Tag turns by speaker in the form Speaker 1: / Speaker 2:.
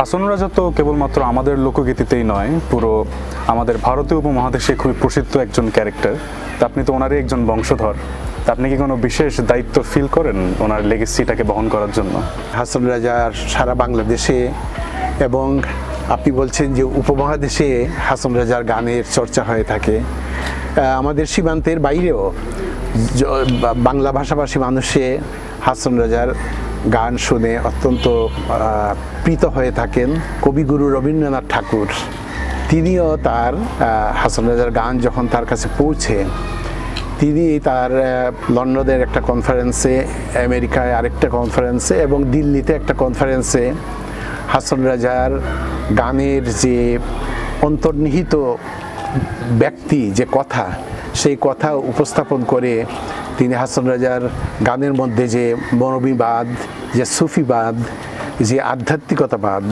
Speaker 1: হাসন রাজা তো কেবলমাত্র আমাদের লোকগীতিতেই নয়, পুরো আমাদের ভারতীয় উপমহাদেশে খুবই প্রসিদ্ধ একজন ক্যারেক্টার। তা আপনি তো ওনারই একজন বংশধর। আপনি কি কোনো বিশেষ দায়িত্ব ফিল করেন ওনার লেগেসিটাকে বহন করার জন্য?
Speaker 2: হাসান রাজার সারা বাংলাদেশে এবং আপনি বলছেন যে উপমহাদেশে হাসান রাজার গানের চর্চা হয়ে থাকে। আমাদের সীমান্তের বাইরেও বাংলা ভাষাভাষী মানুষে হাসান রাজার গান শুনে অত্যন্ত প্রীত হয়ে থাকেন কবিগুরু রবীন্দ্রনাথ ঠাকুর। তিনিও তার হাসান রাজার গান যখন তার কাছে পৌঁছে, তিনি তার লন্ডনের একটা কনফারেন্সে আমেরিকায় আরেকটা কনফারেন্সে এবং দিল্লিতে একটা কনফারেন্সে হাসান রাজার গানের যে অন্তর্নিহিত ব্যক্তি, যে কথা সেই কথা উপস্থাপন করে তিনি হাসান রাজার গানের মধ্যে যে মনোবিবাদ, যে সুফিবাদ, যে আধ্যাত্মিকতাবাদ